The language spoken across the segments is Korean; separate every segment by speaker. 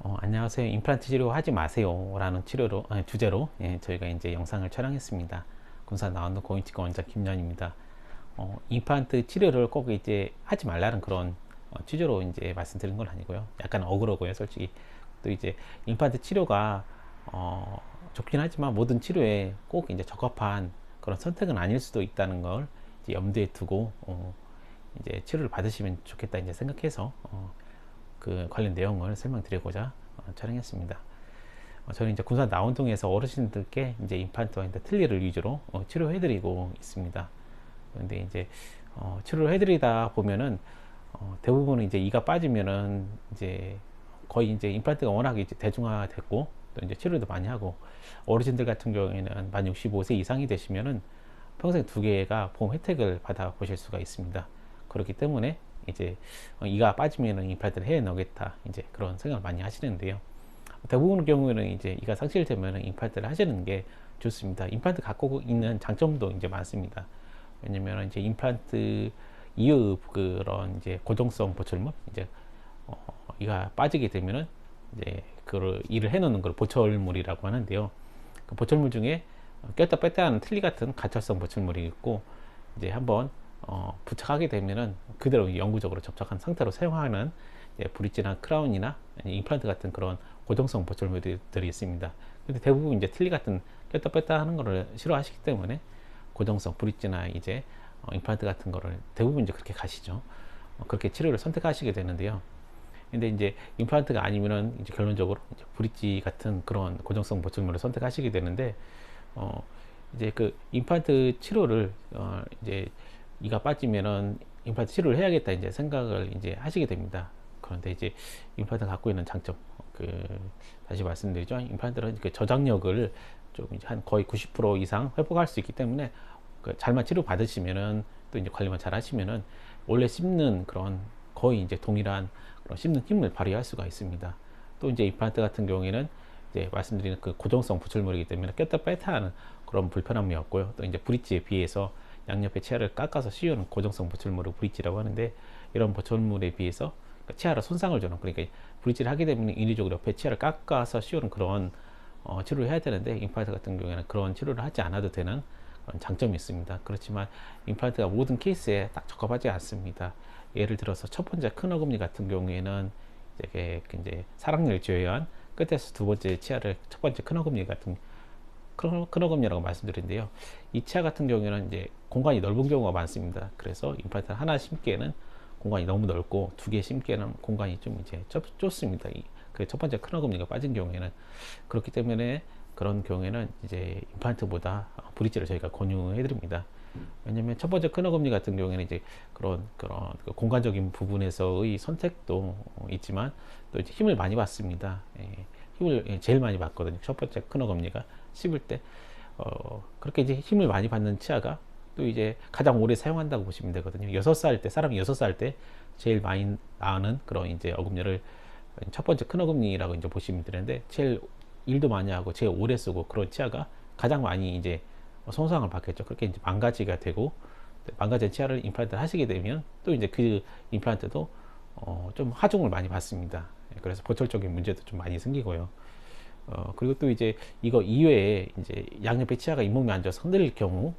Speaker 1: 어, 안녕하세요. 임플란트 치료 하지 마세요. 라는 치료로, 아니, 주제로 예, 저희가 이제 영상을 촬영했습니다. 군산 나왔는 고인치과 원장 김연입니다. 어, 임플란트 치료를 꼭 이제 하지 말라는 그런 어, 취지로 이제 말씀드린 건 아니고요. 약간 억울하고요, 솔직히. 또 이제 임플란트 치료가 어, 좋긴 하지만 모든 치료에 꼭 이제 적합한 그런 선택은 아닐 수도 있다는 걸 염두에 두고 어, 이제 치료를 받으시면 좋겠다 이제 생각해서 어, 그 관련 내용을 설명드리고자 어, 촬영했습니다. 어, 저는 이제 군산 나운동에서 어르신들께 이제 임플란트와 이제 틀니를 위주로 어, 치료해드리고 있습니다. 그런데 이제 어, 치료를 해드리다 보면은 어, 대부분은 이제 이가 빠지면은 이제 거의 이제 임플란트가 워낙 이제 대중화됐고 또 이제 치료도 많이 하고 어르신들 같은 경우에는 만 65세 이상이 되시면은 평생 두 개가 보험 혜택을 받아 보실 수가 있습니다. 그렇기 때문에 이제 어, 이가 빠지면은 임플란트를 해 넣겠다 이제 그런 생각을 많이 하시는데요. 대부분의 경우에는 이제 이가 상실되면은 임플란트를 하시는 게 좋습니다. 임플란트 갖고 있는 장점도 이제 많습니다. 왜냐면 이제 임플란트 이후 그런 이제 고정성 보철물 이제 어, 이가 빠지게 되면은 이제 그 일을 해놓는 걸 보철물이라고 하는데요. 그 보철물 중에 꼈다 뺐다 하는 틀니 같은 가철성 보철물이 있고 이제 한번 어, 부착하게 되면은 그대로 영구적으로 접착한 상태로 사용하는 브릿지나 크라운이나 임플란트 같은 그런 고정성 보철물들이 있습니다. 근데 대부분 이제 틀니 같은 꼈다 뺐다 하는 거를 싫어하시기 때문에 고정성 브릿지나 이제 어, 임플란트 같은 거를 대부분 이제 그렇게 가시죠. 어, 그렇게 치료를 선택하시게 되는데요. 근데 이제 임플란트가 아니면은 이제 결론적으로 이제 브릿지 같은 그런 고정성 보철물을 선택하시게 되는데 어 이제 그 임플란트 치료를 어 이제 이가 빠지면은 임플란트 치료를 해야겠다 이제 생각을 이제 하시게 됩니다. 그런데 이제 임플란트 갖고 있는 장점 그 다시 말씀드리죠. 임플란트는 그 저장력을 좀 이제 한 거의 90% 이상 회복할 수 있기 때문에 그 잘만 치료 받으시면은 또 이제 관리만 잘 하시면은 원래 씹는 그런 거의 이제 동일한 그런 씹는 힘을 발휘할 수가 있습니다. 또 이제 임플란트 같은 경우에는 이제 말씀드리는 그 고정성 부출물이기 때문에 꼈다 뺐다 하는 그런 불편함이 없고요. 또 이제 브릿지에 비해서 양옆에 치아를 깎아서 씌우는 고정성 보철물을 브릿지라고 하는데 이런 보철물에 비해서 치아를 손상을 주는 그러니까 브릿지를 하게 되면 인위적으로 옆에 치아를 깎아서 씌우는 그런 어, 치료를 해야 되는데 임플란트 같은 경우에는 그런 치료를 하지 않아도 되는 그런 장점이 있습니다. 그렇지만 임플란트가 모든 케이스에 딱 적합하지 않습니다. 예를 들어서 첫 번째 큰 어금니 같은 경우에는 이제 사랑니를 제외한 끝에서 두 번째 치아를 첫 번째 큰 어금니 같은 큰 어금니라고 말씀드린데요. 이 치아 같은 경우에는 이제 공간이 넓은 경우가 많습니다. 그래서 임플란트 하나 심기에는 공간이 너무 넓고 두 개 심기에는 공간이 좀 이제 좁, 습니다 그 첫 번째 큰 어금니가 빠진 경우에는 그렇기 때문에 그런 경우에는 이제 임플란트보다 브릿지를 저희가 권유해 드립니다. 왜냐면 첫 번째 큰 어금니 같은 경우에는 이제 그런 그런 그 공간적인 부분에서의 선택도 있지만 또 이제 힘을 많이 받습니다. 예, 힘을 예, 제일 많이 받거든요. 첫 번째 큰 어금니가 씹을 때 어, 그렇게 이제 힘을 많이 받는 치아가 또 이제 가장 오래 사용한다고 보시면 되거든요. 여섯 살 때, 사람이 여섯 살때 제일 많이 나는 그런 이제 어금니를 첫 번째 큰 어금니라고 이제 보시면 되는데 제일 일도 많이 하고 제일 오래 쓰고 그런 치아가 가장 많이 이제 손상을 받겠죠. 그렇게 이제 망가지가 되고 망가진 치아를 임플란트를 하시게 되면 또 이제 그 임플란트도 어, 좀 하중을 많이 받습니다. 그래서 보철적인 문제도 좀 많이 생기고요. 어, 그리고 또 이제 이거 이외에 이제 양옆에 치아가 잇몸이 앉아서 흔들릴 경우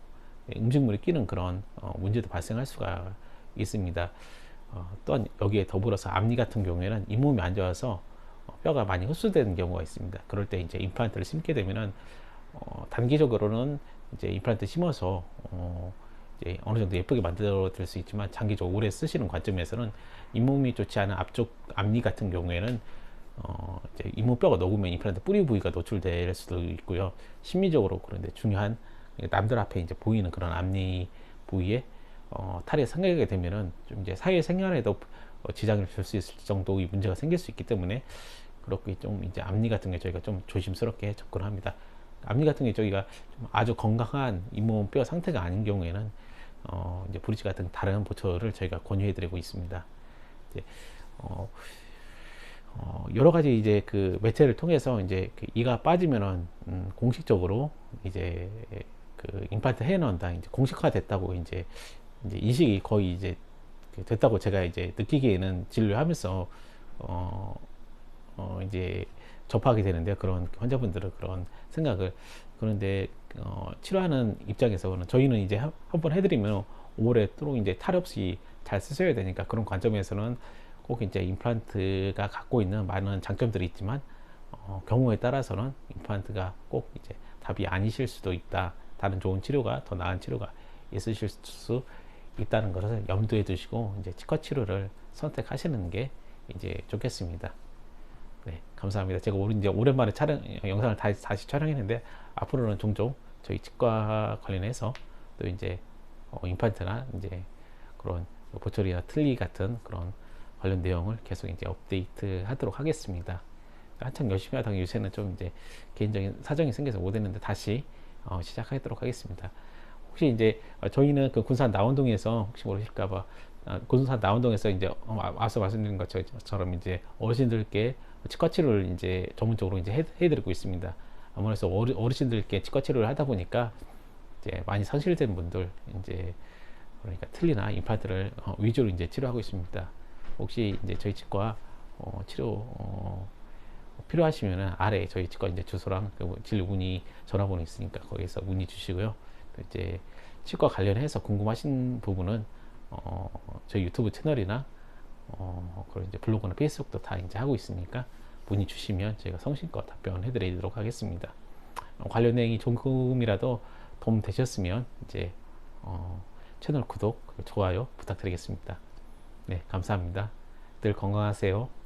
Speaker 1: 음식물이 끼는 그런 어, 문제도 발생할 수가 있습니다. 어, 또한 여기에 더불어서 앞니 같은 경우에는 잇몸이 앉아서 뼈가 많이 흡수되는 경우가 있습니다. 그럴 때 이제 임플란트를 심게 되면은 어, 단기적으로는 이제 임플란트 심어서 어, 이제 어느 정도 예쁘게 만들어 드릴 수 있지만 장기적으로 오래 쓰시는 관점에서는 잇몸이 좋지 않은 앞쪽 앞니 같은 경우에는 어, 이제 잇몸뼈가 녹으면 임플란트 뿌리 부위가 노출될 수도 있고요. 심리적으로 그런데 중요한 남들 앞에 이제 보이는 그런 앞니 부위에 어, 탈이 생기게 되면은 좀 이제 사회 생활에도 어, 지장을 줄 수 있을 정도의 문제가 생길 수 있기 때문에 그렇게 좀 이제 앞니 같은 게 저희가 좀 조심스럽게 접근합니다. 앞니 같은 게 저희가 좀 아주 건강한 잇몸 뼈 상태가 아닌 경우에는 어, 이제 브릿지 같은 다른 보초를 저희가 권유해드리고 있습니다. 이제 어, 어, 여러 가지 이제 그 매체를 통해서 이제 그 이가 빠지면은 음, 공식적으로 이제 그 임플란트 해 넣는다 이제 공식화 됐다고 이제 이제 인식이 거의 이제 그 됐다고 제가 이제 느끼기에는 진료하면서 어, 어 이제 접하게 되는데요. 그런 환자분들은 그런 생각을 그런데 어, 치료하는 입장에서는 저희는 이제 한 번 해드리면 오랫도록 이제 탈 없이 잘 쓰셔야 되니까 그런 관점에서는 꼭 이제 임플란트가 갖고 있는 많은 장점들이 있지만 어, 경우에 따라서는 임플란트가 꼭 이제 답이 아니실 수도 있다. 다른 좋은 치료가 더 나은 치료가 있으실 수 있다는 것을 염두에 두시고 이제 치과 치료를 선택하시는 게 이제 좋겠습니다. 네, 감사합니다. 제가 오늘 이제 오랜만에 촬영 영상을 다시, 다시 촬영했는데 앞으로는 종종 저희 치과 관련해서 또 이제 어, 임플란트나 이제 그런 보철이나 틀니 같은 그런 관련 내용을 계속 이제 업데이트 하도록 하겠습니다. 한참 열심히 하다가 요새는 좀 이제 개인적인 사정이 생겨서 못했는데 다시 어, 시작하도록 하겠습니다. 혹시 이제 어, 저희는 그 군산 나원동에서 혹시 모르실까봐 어, 군산 나원동에서 이제 어, 아- 앞서 말씀드린 것처럼 이제 어르신들께 치과 치료를 이제 전문적으로 이제 해, 해드리고 있습니다. 아무래도 어르, 어르신들께 치과 치료를 하다 보니까 이제 많이 상실된 분들 이제 그러니까 틀리나 임플란트를 어, 위주로 이제 치료하고 있습니다. 혹시 이제 저희 치과 어, 치료 어, 필요하시면은 아래 저희 치과 이제 주소랑 그 진료 문의 전화번호 있으니까 거기서 문의 주시고요. 또 이제 치과 관련해서 궁금하신 부분은 어, 저희 유튜브 채널이나 어, 그리고 이제 블로그나 페이스북도 다 이제 하고 있으니까 문의 주시면 저희가 성심껏 답변해 드리도록 하겠습니다. 어, 관련 내용이 조금이라도 도움 되셨으면 이제 어, 채널 구독, 좋아요 부탁드리겠습니다. 네, 감사합니다. 늘 건강하세요.